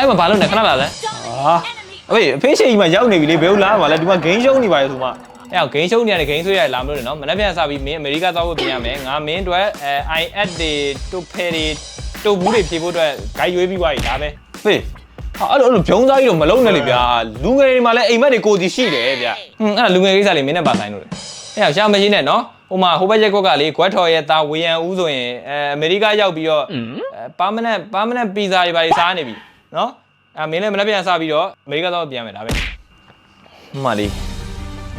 အဲ့မှာဘာလုပ်နေခဏလာလဲဟာအဖေအဖေရှိကြီးမှာရောက်နေပြီလေဘယ်လိုလာမှာလဲဒီမှာဂိမ်းရှုံးနေပါလေဆိုမှအဲ့အောင်ဂိမ်းရှုံးနေရတယ်ဂိမ်းဆွေးရတယ်လာမလို့လေနော်မနေ့ပြန်စားပြီးမင်းအမေရိကသွားဖို့ပြင်ရမယ်ငါမင်းအတွက်အဲ IAD တွေတူဖယ်တွေတူဘူးတွေဖြေဖို့အတွက်ဂိုင်းရွေးပြီးသွားပြီဒါပဲဖေဟာအဲ့လိုအဲ့လိုဖြုံးစားကြီးတော့မလုံးနဲ့လေဗျာလူငယ်တွေမှာလည်းအိမ်မက်တွေကိုစီရှိတယ်ဗျာဟွန်းအဲ့ဒါလူငယ်ကိစ္စလေးမင်းနဲ့ပါဆိုင်လို့လေအဲ့အောင်ရှာမရှိနဲ့နော်ဟိုမှာဟိုဘက်ရက်ကွက်ကလေကွက်ထော်ရဲ့သားဝေယံဦးဆိုရင်အဲအမေရိကရောက်ပြီးတော့အဲပါမနက်ပါမနက်ပီဇာတွေပါတွေစားနေပြီ နော်အဲ့မင်းလည်းမနေ့ပြန်စားပြီးတော့အမေရိကသွားပြန်မယ်ဒါပဲဟိုမှာလေ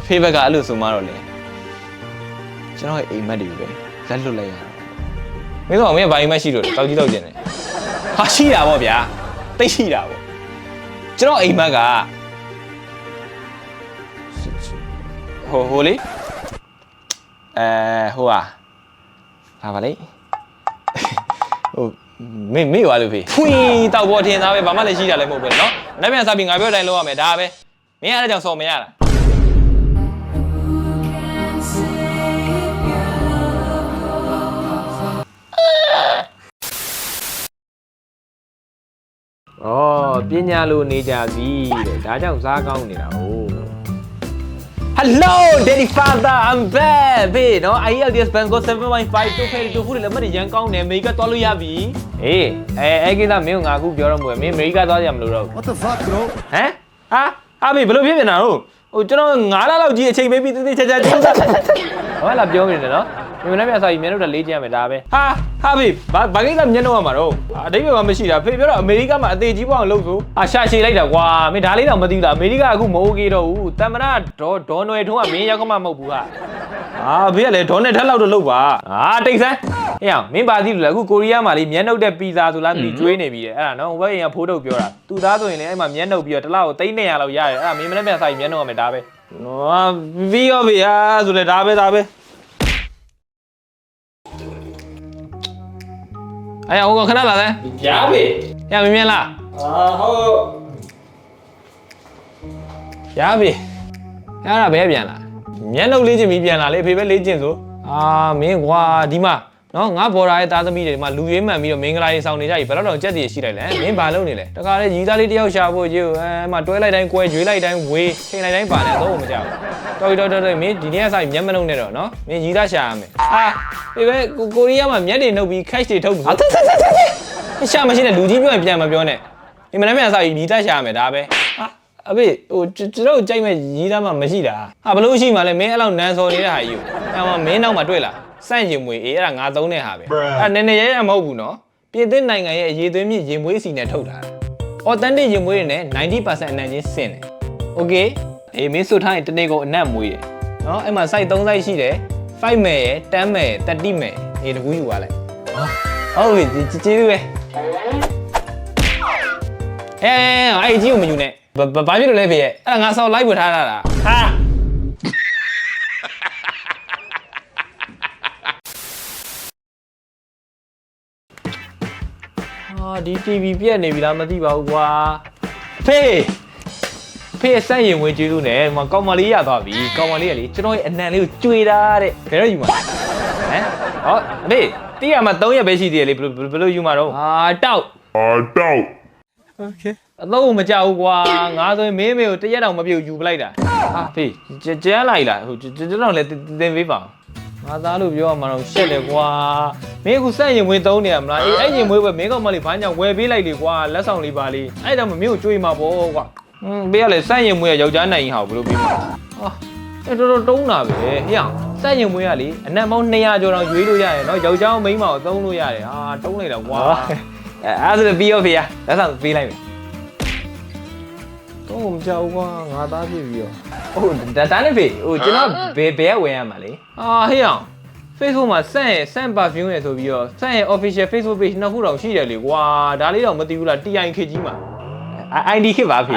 အဖေဘက်ကအဲ့လိုဆိုမှတော့လေကျွန်တော်ရဲ့အိမ်မက်တွေကိုပဲလက်လွတ်လိုက်ရတာမင်းတို့ကမင်းကဘာအိမ်မရှိလို့လဲတောက်ကြီးတောက်ကျင်တယ်ဟာရှိတာပေါ့ဗျာတိတ်ရှိတာပေါ့ကျွန်တော်အိမ်မက်ကဟိုဟိုလေအဲဟိုဟာဟာပါလေဟို မေမေရွာလို့ဖေဖွီတောက်ပေါ်ထင်သားပဲဘာမှလည်းရှိတာလည်းမဟုတ်ပဲနော်မနေ့ပြန်စားပြီးငါပြောတိုင်းလုပ်ရမယ်ဒါပဲမင်းအဲ့ဒါကြောင့်စော်မရတာဩပညာလိုနေကြစီတဲ့ဒါကြောင့်စားကောင်းနေတာဟုတ် Hello Daddy Father I'm back ဘေးနော် IELTS Band Go 7.5 to fail to ဖို့လည်းမရရန်ကောင်းတယ်အမေရိကသွားလို့ရပြီအေးအဲအဲ့ကိစ္စမင်းကငါအခုပြောတော့မဟုတ်ဘူးမင်းအမေရိကသွားကြမလို့တော့ဘူး What the fuck bro ဟမ်ဟာဟာဘေးဘယ်လိုဖြစ်နေတာဟုတ်ဟိုကျွန်တော်9လလောက်ကြီးအချိန်ပေးပြီးတိတိကျကျကျင်းစားဟောလာပြောနေတယ်နော် မင်းမနေ့ပြန်စားပြီးမြန်တို့တက်လေးကြည့်ရမယ်ဒါပဲဟာဟာဘေးဘာဘာကိစ္စမျက်နှာမှာတော့အတိတ်ကမရှိတာဖေပြောတော့အမေရိကမှာအသေးကြီးပေါ့အောင်လုပ်ဆိုအာရှာရှည်လိုက်တာကွာမင်းဒါလေးတော့မသိဘူးလားအမေရိကအခုမဟုတ်ကြီးတော့ဘူးတမနာဒေါ်ဒေါ်နွယ်ထုံးကမင်းရောက်ကမှမဟုတ်ဘူးဟာအာဘေးကလည်းဒေါ်နဲ့ထက်လောက်တော့လုပ်ပါအာတိတ်ဆန်းဟေ့အောင်မင်းပါသိလို့လဲအခုကိုရီးယားမှာလေမျက်နှုတ်တဲ့ပီဇာဆိုလားမသိကျွေးနေပြီတဲ့အဲ့ဒါနော်ဟိုဘက်အိမ်ကဖိုးထုတ်ပြောတာသူသားဆိုရင်လည်းအဲ့မှာမျက်နှုတ်ပြီးတော့တစ်လောက်ကို300လောက်ရတယ်အဲ့ဒါမင်းမနေ့ပြန်စားပြီးမျက်နှုတ်ရမယ်ဒါပဲနော်ပြီးရောပြီအာဆိုလေဒါပဲဒါပဲ အဲ့ဟိုကခဏလာလဲရပြီရမင်းမြင်လားအာဟုတ်ရပြီရတာဘယ်ပြန်လာမျက်နှုတ်လေးချင်းပြီးပြန်လာလေအဖေပဲလေးချင်းဆိုအာမင်းကွာဒီမှာ နော်ငါဘော်ဒါရဲ့သားသမီးတွေဒီမှာလူရွေးမှန်ပြီးတော့မင်္ဂလာရေးဆောင်နေကြပြီဘယ်တော့တော့ကြက်တည်ရှိလိုက်လဲမင်းဘာလုပ်နေလဲတခါလေရီသားလေးတယောက်ရှာဖို့ကြီးအဲမှာတွဲလိုက်တိုင်းကွဲကျွေးလိုက်တိုင်းဝေးချိန်လိုက်တိုင်းပါနေတော့မကြောက်တော်တော်တော်တော်မင်းဒီနေ့ကစားမျက်မနှုတ်နဲ့တော့နော်မင်းရီသားရှာရမယ်အာဒီပဲကိုရီးယားမှာမျက်တွေနှုတ်ပြီး cash တွေထုတ်ဘူးဟာတက်တက်တက်တက်ရှာမရှိနဲ့လူကြီးပြောရင်ပြန်မပြောနဲ့ဒီမနေ့ပြန်စားပြီးရီသားရှာရမယ်ဒါပဲဟာ အဖေဟိုကျွန်တော်ကြိုက်မဲ့ရီးသားမှမရှိတာဟာဘလို့ရှိမှလဲမင်းအဲ့လောက်နန်းစော်နေတဲ့ဟာကြီးကိုအဲ့မှာမင်းနောက်မှာတွေ့လားစန့်ရင်မွေအေးအဲ့ဒါငါသုံးတဲ့ဟာပဲအဲ့နည်းနည်းရဲရဲမဟုတ်ဘူးနော်ပြည်သစ်နိုင်ငံရဲ့အရေးသွင်းမြင့်ရင်မွေးစီနဲ့ထုတ်တာ authentic ရင်မွေးတွေနဲ့90%အနံ့ချင်းစင်တယ် okay အေးမင်းစွတ်ထားရင်တနေ့ကုန်အနံ့မွေးတယ်နော်အဲ့မှာ site 3 site ရှိတယ်5မယ်ရယ်10မယ်ရယ်30မယ်အေးတကူယူသွားလိုက်ဟုတ်ပြီကျေးဇူးပဲအဲအဲ့အကြီးကိုမယူနဲ့ ဘာဘာဘာဖြစ်လို့လဲဖေရဲ့အဲ့ဒါငါဆောက်လိုက်ဝတ်ထားတာလားဟာဟာဒီ TV ပြက်နေပြီလားမသိပါဘူးကွာဖေဖေရဲ့စန့်ရင်ဝင်ကျေးဇူးနဲ့ဟိုမှာကောင်မလေးရသွားပြီကောင်မလေးကလေကျွန်တော်ရဲ့အနံလေးကိုကြွေတာတဲ့ဘယ်တော့ယူမှာဟမ်ဟောအဖေတီးရမှာ3ရက်ပဲရှိသေးတယ်လေဘယ်လိုဘယ်လိုယူမှာတော့ဟာတောက် အတော့မကြောက်ဘူးကွာငါဆိုရင်မင်းမေကိုတရက်တောင်မပြုတ်ယူပလိုက်တာဟာဖေးကျကျန်းလိုက်လားဟိုကျွန်တော်လည်းတင်ပေးပါငါသားလို့ပြောရမှာတော့ရှက်တယ်ကွာမင်းအခုစက်ရင်ဝင်သုံးနေရမလားအေးအဲ့ရင်မွေးပဲမင်းကောင်မလေးဘာညာဝယ်ပေးလိုက်လေကွာလက်ဆောင်လေးပါလေးအဲ့ဒါမှမင်းကိုကြွေးမှာပေါ့ကွာဟွန်းဘေးကလည်းစက်ရင်မွေးကယောက်ျားနိုင်ရင်ဟာဘယ်လိုပေးမှာဟာအဲ့တော်တော်တုံးတာပဲဟေ့အောင်စက်ရင်မွေးကလေအနက်ပေါင်း200ကျော်တော့ရွေးလို့ရတယ်နော်ယောက်ျားမိန်းမကိုသုံးလို့ရတယ်ဟာတုံးလိုက်တာကွာ အဲအဲ့ဒါဆိုပြီးရောဖေးရလက်ဆောင်ပေးလိုက်မယ်တော့မကြောက်ကွာငါသားဖြစ်ပြီးတော့ဟုတ်ဒါဒါနဲ့ဖေဟိုကျွန်တော်ဘယ်ဘယ်ကဝင်ရမှာလဲအာဟေ့အောင် Facebook မှာစန့်ရဲ့စန့် perfume ရဲ့ဆိုပြီးတော့စန့်ရဲ့ official Facebook page နှစ်ခုတောင်ရှိတယ်လေကွာဒါလေးတော့မသိဘူးလား TI ခေတ်ကြီးမှာ ID ခေတ်ပါဖေ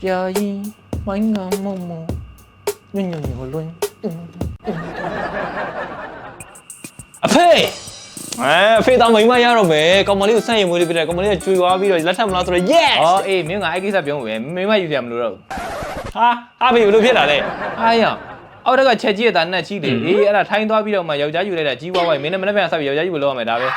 ပြာရင်ဝိုင်းငါမမညညညလွန်း အဖေအဲဖေးတောင်မိမရတော့မယ်ကောင်မလေးကိုစန့်ရင်မွေးလေးပြတယ်ကောင်မလေးကကျွေသွားပြီးတော့လက်ထပ်မလားဆိုတော့ yes ဩအေးမင်းကအဲ့ကိစ္စပြောမှာပဲမင်းမယူရမလို့တော့ဘူးဟာဟာဖေးဘယ်လိုဖြစ်တာလဲအားရအောက်တက်ကချက်ကြီးရတာနဲ့ချီလေအေးအဲ့ဒါထိုင်းသွားပြီးတော့မှယောက်ျားယူလိုက်တာကြီးဝါဝိုင်းမင်းနဲ့မနေ့ပြန်ဆက်ပြီးယောက်ျားယူလို့ရမယ်ဒါပဲ